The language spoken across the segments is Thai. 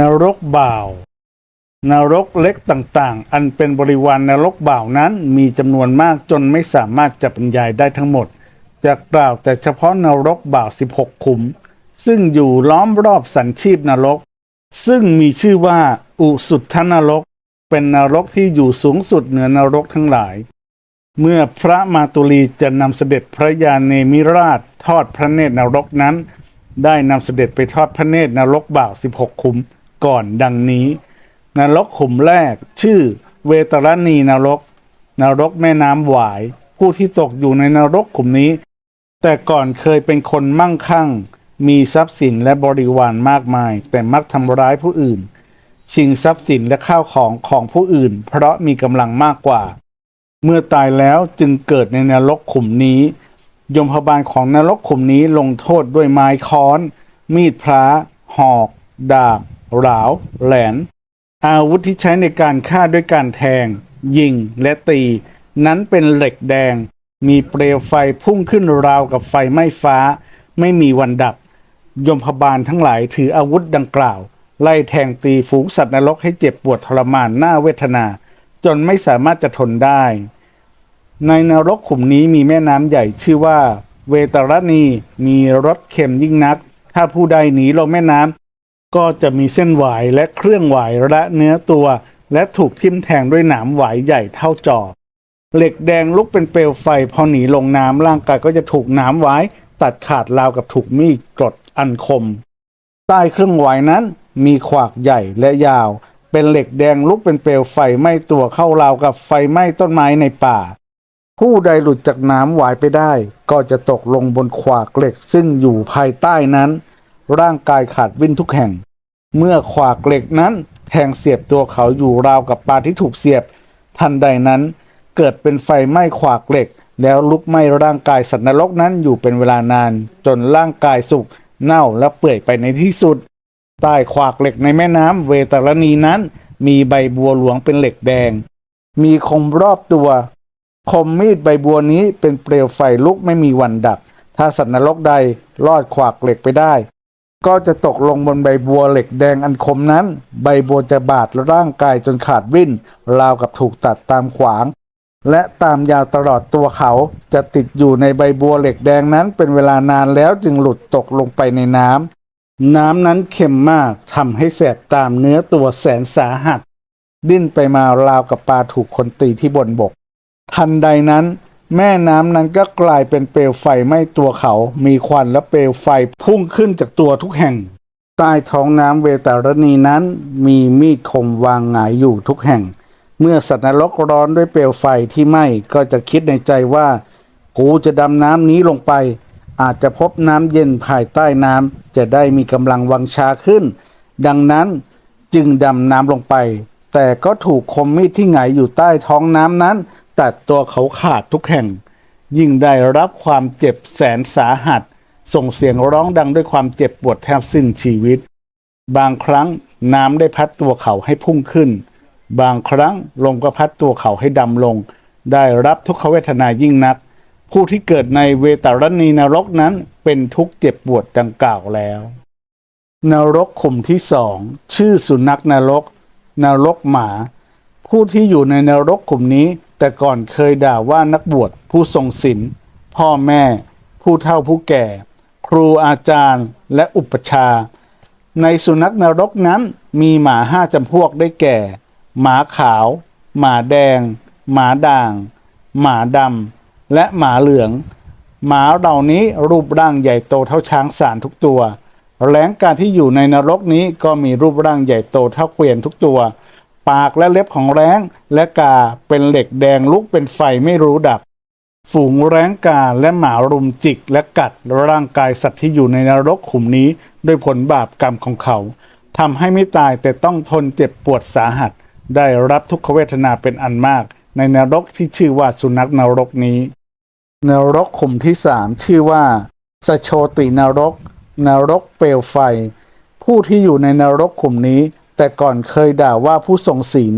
นรกบ่าว นรกเล็กต่างๆ อันเป็นบริวารนรกบ่าวนั้นมีจำนวนมากจนไม่สามารถจะบรรยายได้ทั้งหมด จะกล่าวแต่เฉพาะนรกบ่าว 16 ขุม ซึ่งอยู่ล้อมรอบสันชีพนรก ซึ่งมีชื่อว่าอุสุทธนรก เป็นนรกที่อยู่สูงสุดเหนือนรกทั้งหลาย เมื่อพระมาตุลีจะนำเสด็จพระยาเนมิราชทอดพระเนตรนรกนั้น ได้นำเสด็จไปทอดพระเนตรนรกบ่าว 16 ขุม ก่อนดังนี้ นรกขุมแรก ชื่อเวตรณีนรก นรกแม่น้ำหวาย ผู้ที่ตกอยู่ในนรกขุมนี้ แต่ก่อนเคยเป็นคนมั่งคั่ง มีทรัพย์สินและบริวารมากมาย แต่มักทำร้ายผู้อื่น ชิงทรัพย์สินและข้าวของของผู้อื่น เพราะมีกำลังมากกว่า เมื่อตายแล้วจึงเกิดในนรกขุมนี้ ยมพบาลของนรกขุมนี้ลงโทษด้วยไม้ค้อน มีดพระหอก ดาบ หราว แหลน อาวุธที่ใช้ในการฆ่าด้วยการแทง ยิงและตี นั้นเป็นเหล็กแดง มีเปลวไฟพุ่งขึ้นราวกับไฟไหม้ฟ้า ไม่มีวันดับ ยมพบาลทั้งหลายถืออาวุธดังกล่าว ไล่แทงตีฝูงสัตว์นรกให้เจ็บปวดทรมานน่าเวทนา จนไม่สามารถจะทนได้ ในนรกขุมนี้มีแม่น้ำใหญ่ชื่อว่า เวตรณีมีรสเค็มยิ่งนัก ถ้าผู้ใดหนีลงแม่น้ำ ก็จะมีเส้นหวายและเครื่องหวายและเนื้อตัว และถูกทิ่มแทงด้วยหนามหวายใหญ่เท่าจอบ เหล็กแดงลุกเป็นเปลวไฟพอหนีลงน้ำร่างกายก็จะถูกหนามหวายตัดขาดราวกับถูกมีดกรดอันคม ใต้เครื่องหวายนั้นมีขวากใหญ่และยาว เป็นเหล็กแดงลุกเป็นเปลวไฟไหม้ตัวเข้าราวกับไฟไหม้ต้นไม้ในป่า ผู้ใดหลุดจากน้ำหวายไปได้ ก็จะตกลงบนขวากเหล็กซึ่งอยู่ภายใต้นั้น ร่างกายขาดวิ่นทุกแห่ง เมื่อขวากเหล็กนั้นแทงเสียบตัวเขาอยู่ราวกับปลาที่ถูกเสียบ ทันใดนั้น เกิดเป็นไฟไหม้ขวากเหล็ก แล้วลุกไหม้ร่างกายสัตว์นรกนั้นอยู่เป็นเวลานาน จนร่างกายสุกเน่าและเปื่อยไปในที่สุด ใต้ขวากเหล็กในแม่น้ำเวตาลนีนั้น มีใบบัวหลวงเป็นเหล็กแดง มีคมรอบตัว คมมีดใบบัวนี้เป็นเปลวไฟลุกไม่มีวันดับ ถ้าสัตว์นรกใดลอดขวากเหล็กไปได้ ก็จะตกลงบนใบบัวเหล็กแดงอันคมนั้น ใบบัวจะบาดร่างกายจนขาดวิ่นราวกับถูกตัดตามขวาง และตามยาวตลอดตัวเขาจะติดอยู่ในใบบัวเหล็กแดงนั้นเป็นเวลานานแล้วจึงหลุดตกลงไปในน้ำน้ำนั้นเค็มมากทำให้แสบตามเนื้อตัวแสนสาหัส ดิ้นไปมาราวกับปลาถูกคนตีที่บนบก ทันใดนั้น แม่น้ำนั้นก็กลายเป็นเปลวไฟไหม้ตัวเขา มีควันและเปลวไฟพุ่งขึ้นจากตัวทุกแห่ง ใต้ท้องน้ำเวตาลนีนั้น มีมีดคมวางหงายอยู่ทุกแห่ง เมื่อสัตว์นรกร้อนด้วยเปลวไฟที่ไหม้ก็จะคิดในใจว่า กูจะดำน้ำนี้ลงไป อาจจะพบน้ำเย็นภายใต้น้ำจะได้มีกำลังวังชาขึ้น ดังนั้นจึงดำน้ำลงไป แต่ก็ถูกคมมีดที่หงายอยู่ใต้ท้องน้ำนั้น ตัดตัวเขาขาดทุกแห่ง ยิ่งได้รับความเจ็บแสนสาหัส ส่งเสียงร้องดังด้วยความเจ็บปวดแทบสิ้นชีวิต บางครั้งน้ำได้พัดตัวเขาให้พุ่งขึ้น บางครั้งลมก็พัดตัวเขาให้ดำลง ได้รับทุกขเวทนายิ่งนัก ผู้ที่เกิดในเวตาลนีนรกนั้นเป็นทุกเจ็บปวดดังกล่าวแล้วนรกขุมที่สองชื่อสุนัขนรก นรกหมา ผู้ที่อยู่ในนรกขุมนี้ แต่ก่อนเคยด่าว่านักบวชผู้ทรงศีลพ่อแม่ ผู้เฒ่าผู้แก่ ครูอาจารย์และอุปชา ในสุนัขนรกนั้นมีหมาห้าจำพวกได้แก่ หมาขาว หมาแดง หมาด่าง หมาดำและหมาเหลือง หมาเหล่านี้รูปร่างใหญ่โตเท่าช้างสารทุกตัวแรงการที่อยู่ในนรกนี้ก็มีรูปร่างใหญ่โตเท่าเกวียนทุกตัว ปากและเล็บของแรงและกาเป็นเหล็กแดงลุกเป็นไฟไม่รู้ดับ ฝูงแร้งกาและหมารุมจิกและกัดร่างกายสัตว์ที่อยู่ในนรกขุมนี้ด้วยผลบาปกรรมของเขาทำให้ไม่ตายแต่ต้องทนเจ็บปวดสาหัส ได้รับทุกขเวทนาเป็นอันมาก ในนรกที่ชื่อว่าสุนัขนรกนี้นรกขุมที่สามชื่อว่าสโชตินรก นรกเปลวไฟ ผู้ที่อยู่ในนรกขุมนี้ แต่ก่อนเคยด่าว่าผู้ทรงศีล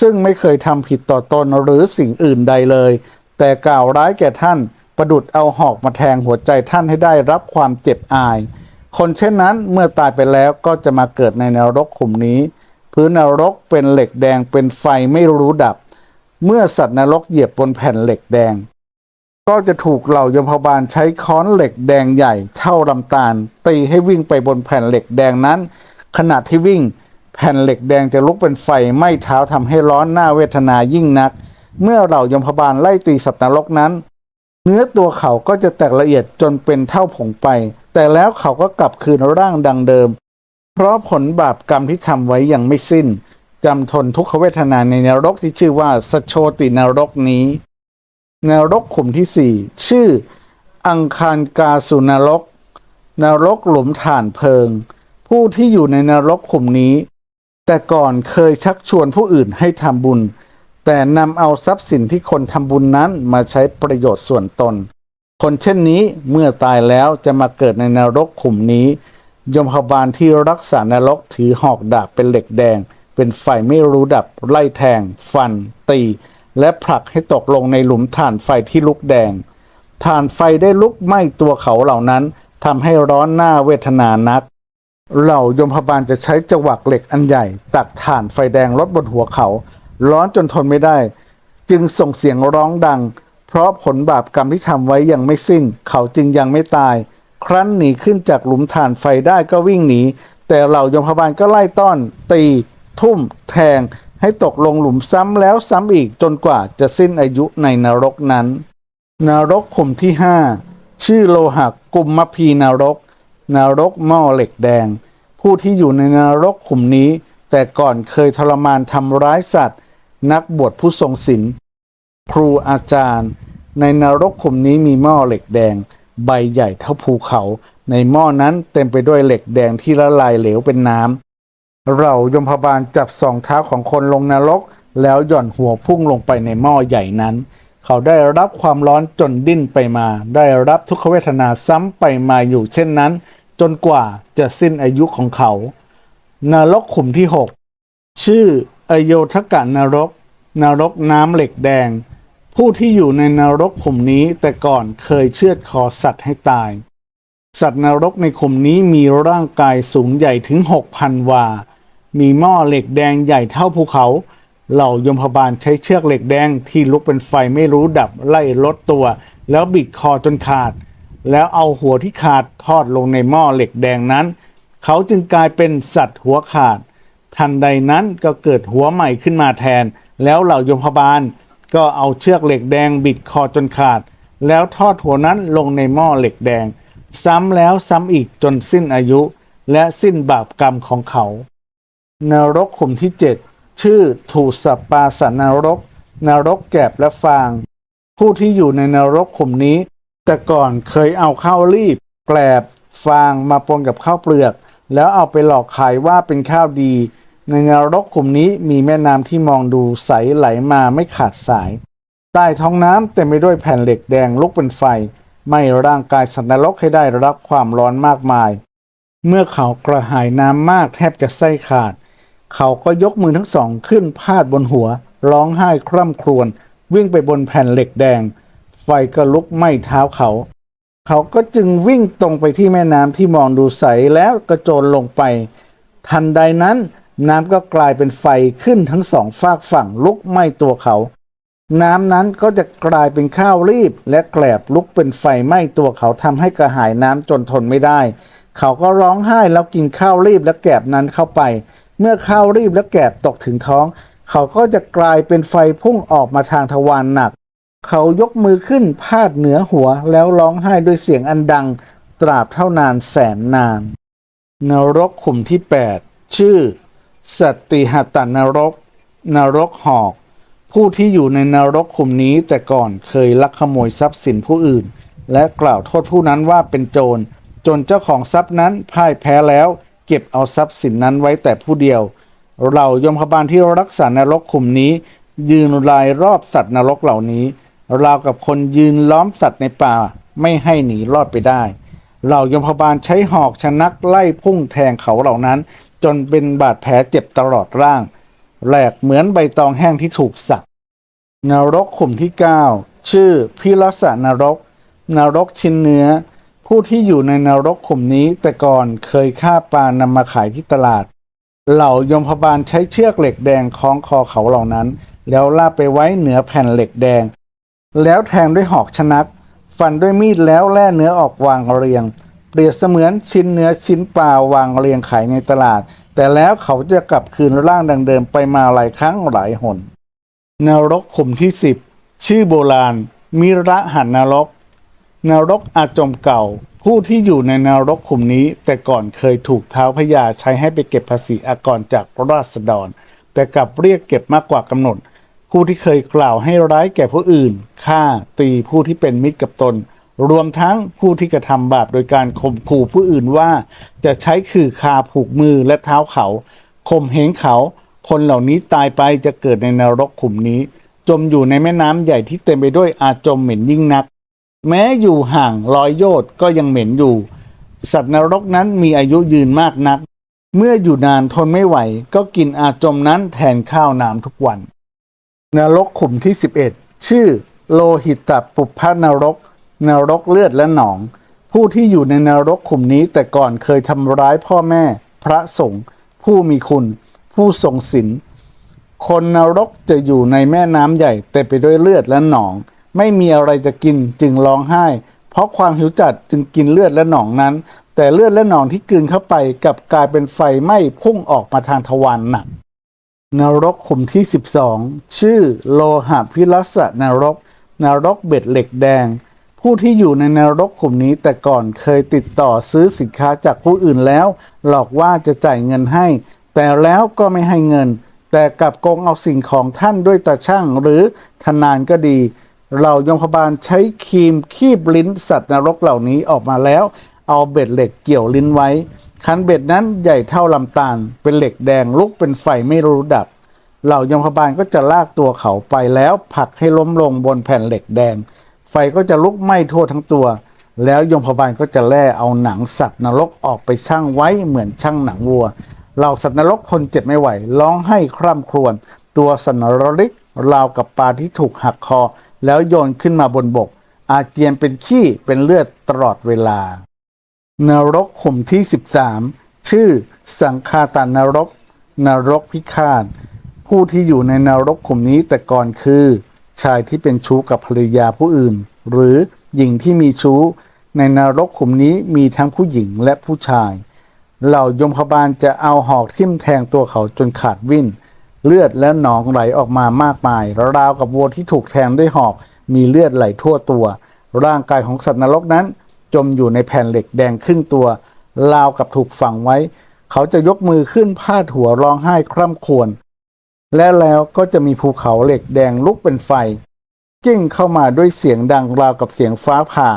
ซึ่งไม่เคยทำผิดต่อตนหรือสิ่งอื่นใดเลย แต่กล่าวร้ายแก่ท่าน ประดุดเอาหอกมาแทงหัวใจท่านให้ได้รับความเจ็บอาย คนเช่นนั้นเมื่อตายไปแล้วก็จะมาเกิดในนรกขุมนี้ พื้นนรกเป็นเหล็กแดงเป็นไฟไม่รู้ดับ เมื่อสัตว์นรกเหยียบบนแผ่นเหล็กแดง ก็จะถูกเหล่ายมพบาลใช้ค้อนเหล็กแดงใหญ่ เท่าลำตาลตีให้วิ่งไปบนแผ่นเหล็กแดงนั้น ขณะที่วิ่ง แผ่นเหล็กแดงจะลุกเป็นไฟไหม้เท้าทำให้ร้อนหน้าเวทนายิ่งนัก เมื่อเหล่ายมพบาลไล่ตีสัตว์นรกนั้น เนื้อตัวเขาก็จะแตกละเอียดจนเป็นเท่าผงไป แต่แล้วเขาก็กลับคืนร่างดังเดิม เพราะผลบาปกรรมที่ทำไว้ยังไม่สิ้นจำทนทุกขเวทนาในนรกที่ชื่อว่าสโชตินรกนี้นรกขุมที่สี่ชื่อ อังคารกาสุนรก นรกหลุมฐานเพลิง ผู้ที่อยู่ในนรกขุมนี้ แต่ก่อนเคยชักชวนผู้อื่นให้ทำบุญ แต่นำเอาทรัพย์สินที่คนทำบุญนั้นมาใช้ประโยชน์ส่วนตน คนเช่นนี้เมื่อตายแล้วจะมาเกิดในนรกขุมนี้ ยมพบาลที่รักษานรกถือหอกดาบเป็นเหล็กแดง เป็นไฟไม่รู้ดับ ไล่แทง ฟัน ตี และผลักให้ตกลงในหลุมถ่านไฟที่ลุกแดงถ่านไฟได้ลุกไหม้ตัวเขาเหล่านั้นทำให้ร้อนหน้าเวทนานัก เหล่ายมพบาลจะใช้จวักเหล็กอันใหญ่ ตักถ่านไฟแดงลดบนหัวเขา ร้อนจนทนไม่ได้ จึงส่งเสียงร้องดัง เพราะผลบาปกรรมที่ทำไว้ยังไม่สิ้น เขาจึงยังไม่ตาย ครั้นหนีขึ้นจากหลุมถ่านไฟได้ก็วิ่งหนี แต่เหล่ายมพบาลก็ไล่ต้อน ตี ทุ่ม แทง ให้ตกลงหลุมซ้ำแล้วซ้ำอีกจนกว่าจะสิ้นอายุในนรกนั้น นรกขุมที่ห้าชื่อโลหะกุมมพีนรก นรกหม้อเหล็กแดง ผู้ที่อยู่ในนรกขุมนี้ แต่ก่อนเคยทรมานทำร้ายสัตว์ นักบวชผู้ทรงศีลครูอาจารย์ ในนรกขุมนี้มีหม้อเหล็กแดง ใบใหญ่เท่าภูเขา ในหม้อนั้นเต็มไปด้วยเหล็กแดงที่ละลายเหลวเป็นน้ำเรายมพบาลจับสองเท้าของคนลงนรก แล้วหย่อนหัวพุ่งลงไปในหม้อใหญ่นั้น เขาได้รับความร้อนจนดิ้นไปมา ได้รับทุกขเวทนาซ้ำไปมาอยู่เช่นนั้น จนกว่าจะสิ้นอายุของเขา นรกขุมที่ 6 ชื่ออโยธกะนรก นรกน้ำเหล็กแดง ผู้ที่อยู่ในนรกขุมนี้แต่ก่อนเคยเชือดคอสัตว์ให้ตาย สัตว์นรกในขุมนี้มีร่างกายสูงใหญ่ถึง 6,000 วา มีหม้อเหล็กแดงใหญ่เท่าภูเขา เหล่ายมพบาลใช้เชือกเหล็กแดงที่ลุกเป็นไฟไม่รู้ดับไล่ลดตัว แล้วบิดคอจนขาด แล้วเอาหัวที่ขาดทอดลงในหม้อเหล็กแดงนั้น เขาจึงกลายเป็นสัตว์หัวขาด ทันใดนั้นก็เกิดหัวใหม่ขึ้นมาแทน แล้วเหล่ายมพบาลก็เอาเชือกเหล็กแดงบิดคอจนขาด แล้วทอดหัวนั้นลงในหม้อเหล็กแดง ซ้ำแล้วซ้ำอีกจนสิ้นอายุ และสิ้นบาปกรรมของเขานรกขุมที่7 ชื่อถูสปปาสนรก นรกแกบและฟาง ผู้ที่อยู่ในนรกขุมนี้ แต่ก่อนเคยเอาข้าวรีบ แกลบ ฟางมาปนกับข้าวเปลือก แล้วเอาไปหลอกขายว่าเป็นข้าวดี ในนรกขุมนี้มีแม่น้ำที่มองดูใสไหลมาไม่ขาดสาย ใต้ท้องน้ำเต็มไปด้วยแผ่นเหล็กแดงลุกเป็นไฟไหม้ร่างกายสัตว์นรกให้ได้รับความร้อนมากมาย เมื่อเขากระหายน้ำมากแทบจะไส้ขาด เขาก็ยกมือทั้งสองขึ้นพาดบนหัว ร้องไห้คร่ำครวญวิ่งไปบนแผ่นเหล็กแดง ไฟก็ลุกไหม้เท้าเขา เขาก็จึงวิ่งตรงไปที่แม่น้ำที่มองดูใสแล้วกระโจนลงไป ทันใดนั้นน้ำก็กลายเป็นไฟขึ้นทั้งสองฝากฝั่งลุกไหม้ตัวเขา น้ำนั้นก็จะกลายเป็นข้าวรีบและแกลบลุกเป็นไฟไหม้ตัวเขาทำให้กระหายน้ำจนทนไม่ได้ เขาก็ร้องไห้แล้วกินข้าวรีบและแกลบนั้นเข้าไป เมื่อข้าวรีบและแกบตกถึงท้อง เขาก็จะกลายเป็นไฟพุ่งออกมาทางทวารหนัก เขายกมือขึ้นพาดเหนือหัวแล้วร้องไห้ด้วยเสียงอันดัง ตราบเท่านานแสนนาน นรกขุมที่ 8 ชื่อ สติหัตตนรก นรกหอก ผู้ที่อยู่ในนรกขุมนี้แต่ก่อนเคยลักขโมยทรัพย์สินผู้อื่น และกล่าวโทษผู้นั้นว่าเป็นโจร จนเจ้าของทรัพย์นั้นพ่ายแพ้แล้ว เก็บเอาทรัพย์สินนั้นไว้แต่ผู้เดียว เรายมพบาลที่รักษานรกขุมนี้ ยืนรายรอบสัตว์นรกเหล่านี้ราวกับคนยืนล้อมสัตว์ในป่าไม่ให้หนีรอดไปได้เหล่ายมพบาลใช้หอกชนักไล่พุ่งแทงเขาเหล่านั้น จนเป็นบาดแผลเจ็บตลอดร่างแหลกเหมือนใบตองแห้งที่ถูกสับนรกขุมที่ 9 ชื่อพิรสนรก นรกชิ้นเนื้อ ผู้ที่อยู่ในนรกขุมนี้แต่ก่อนเคยฆ่าปลานำมาขายที่ตลาด เหล่ายมพบาลใช้เชือกเหล็กแดงคล้องคอเขาเหล่านั้น แล้วลากไปไว้เหนือแผ่นเหล็กแดง แล้วแทงด้วยหอกชนัก ฟันด้วยมีดแล้วแล่เนื้อออกวางเรียง เปรียบเสมือนชิ้นเนื้อชิ้นปลาวางเรียงขายในตลาด แต่แล้วเขาจะกลับคืนร่างดังเดิมไปมาหลายครั้งหลายหนนรกขุมที่สิบชื่อโบราณ มิระหันนรก นรกอาจมเก่า ผู้ที่อยู่ในนรกขุมนี้แต่ก่อนเคยถูกเท้าพญาใช้ให้ไปเก็บภาษีอากรจากราษฎร แต่กลับเรียกเก็บมากกว่ากำหนด ผู้ที่เคยกล่าวให้ร้ายแก่ผู้อื่นฆ่าตีผู้ที่เป็นมิตรกับตน รวมทั้งผู้ที่กระทำบาปโดยการข่มขู่ผู้อื่นว่า จะใช้คือคาผูกมือและเท้าเขาข่มเหงเขา คนเหล่านี้ตายไปจะเกิดในนรกขุมนี้ จมอยู่ในแม่น้ำใหญ่ที่เต็มไปด้วยอาจมเหม็นยิ่งนัก แม้อยู่ห่างร้อยโยชน์ก็ยังเหม็นอยู่ สัตว์นรกนั้นมีอายุยืนมากนัก เมื่ออยู่นานทนไม่ไหว ก็กินอาจมนั้นแทนข้าวน้ำทุกวัน นรกขุมที่ 11 ชื่อ โลหิตปุพพนรก นรกเลือดและหนอง ผู้ที่อยู่ในนรกขุมนี้แต่ก่อนเคยทำร้ายพ่อแม่ พระสงฆ์ผู้มีคุณ ผู้ทรงศีลคนนรกจะอยู่ในแม่น้ำใหญ่เต็มไปด้วยเลือดและหนอง ไม่มีอะไรจะกินจึงร้องไห้ เพราะความหิวจัดจึงกินเลือดและหนองนั้น แต่เลือดและหนองที่กลืนเข้าไปกลับกลายเป็นไฟไหม้พุ่งออกมาทางทวารหนัก นรกขุมที่ 12 ชื่อโลหะพิรัสนรก นรกเบ็ดเหล็กแดง ผู้ที่อยู่ในนรกขุมนี้แต่ก่อนเคยติดต่อซื้อสินค้าจากผู้อื่นแล้ว หลอกว่าจะจ่ายเงินให้ แต่แล้วก็ไม่ให้เงิน แต่กลับโกงเอาสิ่งของท่านด้วยตาช่างหรือทนานก็ดี เรายมพบาลใช้ครีมคีบลิ้นสัตว์นรกเหล่านี้ออกมาแล้ว เอาเบ็ดเหล็กเกี่ยวลิ้นไว้ คันเบ็ดนั้นใหญ่เท่าลำตาล เป็นเหล็กแดงลุกเป็นไฟไม่รู้ดับ เหล่ายมพบาลก็จะลากตัวเขาไปแล้วผลักให้ล้มลงบนแผ่นเหล็กแดง ไฟก็จะลุกไหม้ทั่วทั้งตัว แล้วยมพบาลก็จะแล่เอาหนังสัตว์นรกออกไปชั่งไว้เหมือนชั่งหนังวัวเหล่าสัตว์นรกคนเจ็บไม่ไหวร้องให้คร่ำครวญตัวสนรลิกราวกับปลาที่ถูกหักคอ แล้วโยนขึ้นมาบนบก อาเจียนเป็นขี้เป็นเลือดตลอดเวลา นรกขุมที่ 13 ชื่อสังคาตานรก นรกพิฆาต ผู้ที่อยู่ในนรกขุมนี้แต่ก่อนคือ ชายที่เป็นชู้กับภรรยาผู้อื่น หรือหญิงที่มีชู้ ในนรกขุมนี้มีทั้งผู้หญิงและผู้ชาย เหล่ายมพบาลจะเอาหอกทิ่มแทงตัวเขาจนขาดวิ่น เลือดและหนองไหลออกมามากมาย ราวกับวัวที่ถูกแทงด้วยหอก มีเลือดไหลทั่วตัว ร่างกายของสัตว์นรกนั้น จมอยู่ในแผ่นเหล็กแดงครึ่งตัว ราวกับถูกฝังไว้ เขาจะยกมือขึ้นพาดหัวร้องไห้คร่ำครวญและแล้วก็จะมีภูเขาเหล็กแดงลุกเป็นไฟ กิ้งเข้ามาด้วยเสียงดังราวกับเสียงฟ้าผ่า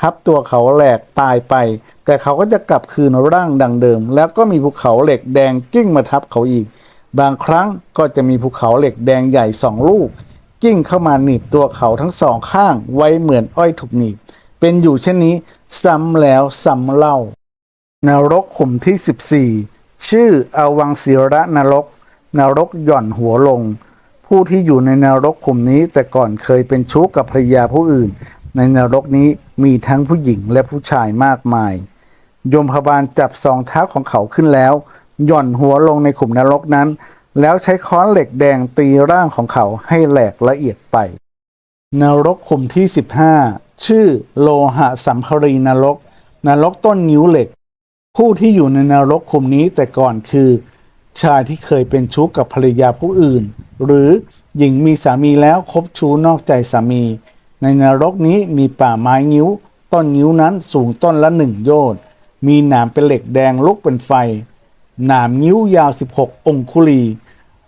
ทับตัวเขาแหลกตายไป แต่เขาก็จะกลับคืนร่างดังเดิม แล้วก็มีภูเขาเหล็กแดงกิ้งมาทับเขาอีก บางครั้งก็จะมีภูเขาเหล็กแดงใหญ่สองลูก กิ้งเข้ามาหนีบตัวเขาทั้งสองข้างไว้เหมือนอ้อยถูกหนีบ เป็นอยู่เช่นนี้ซ้ำแล้วซ้ำเล่านรกขุมที่ 14 ชื่ออวังศิระนรก นรกหย่อนหัวลง ผู้ที่อยู่ในนรกขุมนี้แต่ก่อนเคยเป็นชู้กับภรรยาผู้อื่น ในนรกนี้มีทั้งผู้หญิงและผู้ชายมากมาย ยมพบาลจับสองเท้าของเขาขึ้นแล้ว หย่อนหัวลงในขุมนรกนั้น แล้วใช้ค้อนเหล็กแดงตีร่างของเขาให้แหลกละเอียดไป นรกขุมที่ 15 ชื่อโลหะสัมภรีนรก นรกต้นนิ้วเหล็ก ผู้ที่อยู่ในนรกขุมนี้แต่ก่อนคือ ชายที่เคยเป็นชู้กับภรรยาผู้อื่น หรือหญิงมีสามีแล้วคบชู้นอกใจสามี ในนรกนี้มีป่าไม้งิ้ว ต้นงิ้วนั้นสูงต้นละหนึ่งโยชน์มีหนามเป็นเหล็กแดงลุกเป็นไฟ หนามงิ้วยาว 16 องคุลี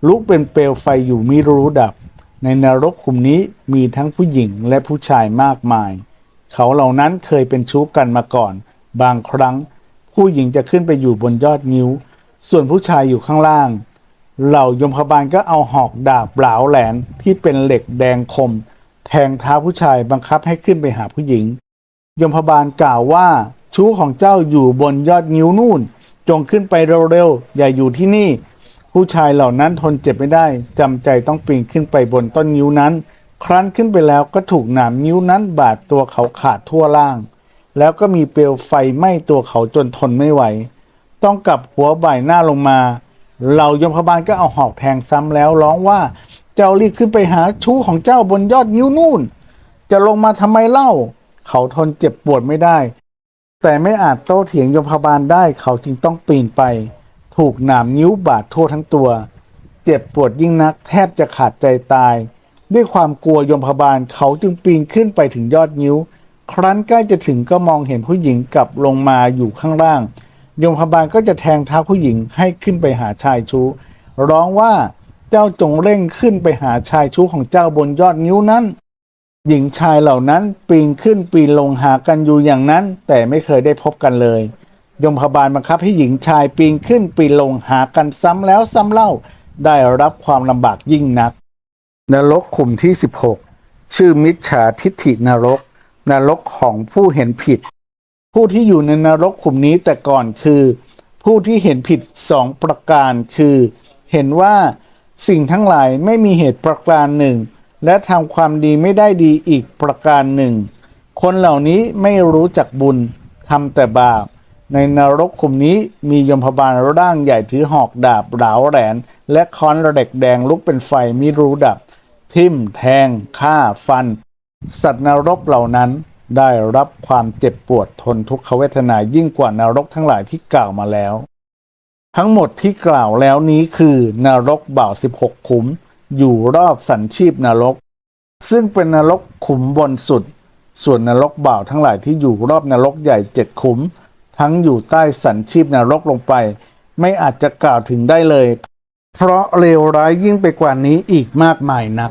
ลุกเป็นเปลวไฟอยู่มิรู้ดับ ในนรกขุมนี้มีทั้งผู้หญิงและผู้ชายมากมาย เขาเหล่านั้นเคยเป็นชู้กันมาก่อน บางครั้ง ผู้หญิงจะขึ้นไปอยู่บนยอดงิ้ว ส่วนผู้ชายอยู่ข้างล่าง เหล่ายมพบาลก็เอาหอกดาบเหลาแหลมที่เป็นเหล็กแดงคม แทงเท้าผู้ชายบังคับให้ขึ้นไปหาผู้หญิง ยมพบาลกล่าวว่าชู้ของเจ้าอยู่บนยอดงิ้วนู่น จงขึ้นไปเร็วๆ อย่าอยู่ที่นี่ ผู้ชายเหล่านั้นทนเจ็บไม่ได้จำใจต้องปีนขึ้นไปบนต้นงิ้วนั้น ครั้นขึ้นไปแล้วก็ถูกหนามงิ้วนั้นบาดตัวเขาขาดทั่วล่าง แล้วก็มีเปลวไฟไหม้ตัวเขาจนทนไม่ไหว ต้องกลับหัวบ่ายหน้าลงมา เรายมพบาลก็เอาหอกแทงซ้ำแล้วร้องว่าเจ้ารีบขึ้นไปหาชู้ของเจ้าบนยอดนิ้วนู่น จะลงมาทำไมเล่า เขาทนเจ็บปวดไม่ได้ แต่ไม่อาจโต้เถียงยมพบาลได้เขาจึงต้องปีนไป ถูกหนามนิ้วบาดทั่วทั้งตัว เจ็บปวดยิ่งนักแทบจะขาดใจตาย ด้วยความกลัวยมพบาลเขาจึงปีนขึ้นไปถึงยอดนิ้ว ครั้นใกล้จะถึงก็มองเห็นผู้หญิงกลับลงมาอยู่ข้างล่าง ยมพบาลก็จะแทงเท้าผู้หญิงให้ขึ้นไปหาชายชู้ร้องว่าเจ้าจงเร่งขึ้นไปหาชายชู้ของเจ้าบนยอดนิ้วนั้น หญิงชายเหล่านั้นปีนขึ้นปีนลงหากันอยู่อย่างนั้น แต่ไม่เคยได้พบกันเลย ยมพบาลบังคับให้หญิงชายปีนขึ้นปีนลงหากันซ้ำแล้วซ้ำเล่าได้รับความลำบากยิ่งนัก นรกขุมที่ 16 ชื่อมิจฉาทิฏฐินรก นรกของผู้เห็นผิด ผู้ที่อยู่ในนรกขุมนี้แต่ก่อนคือ ผู้ที่เห็นผิดสองประการคือ เห็นว่าสิ่งทั้งหลายไม่มีเหตุประการหนึ่ง และทำความดีไม่ได้ดีอีกประการหนึ่ง คนเหล่านี้ไม่รู้จักบุญทำแต่บาป ในนรกขุมนี้มียมพบาลร่างใหญ่ถือหอกดาบหลาวแหลน และค้อนระเด็กแดงลุกเป็นไฟมิรู้ดับ ทิ่มแทงฆ่าฟัน สัตว์นรกเหล่านั้นได้รับความเจ็บปวดทนทุกขเวทนายิ่งกว่านรกทั้งหลายที่กล่าวมาแล้ว ทั้งหมดที่กล่าวแล้วนี้คือนรกบ่าว 16 ขุม อยู่รอบสันชีพนรก ซึ่งเป็นนรกขุมบนสุด ส่วนนรกบ่าวทั้งหลายที่อยู่รอบนรกใหญ่เจ็ดขุม ทั้งอยู่ใต้สันชีพนรกลงไป ไม่อาจจะกล่าวถึงได้เลย เพราะเลวร้ายยิ่งไปกว่านี้อีกมากมายนัก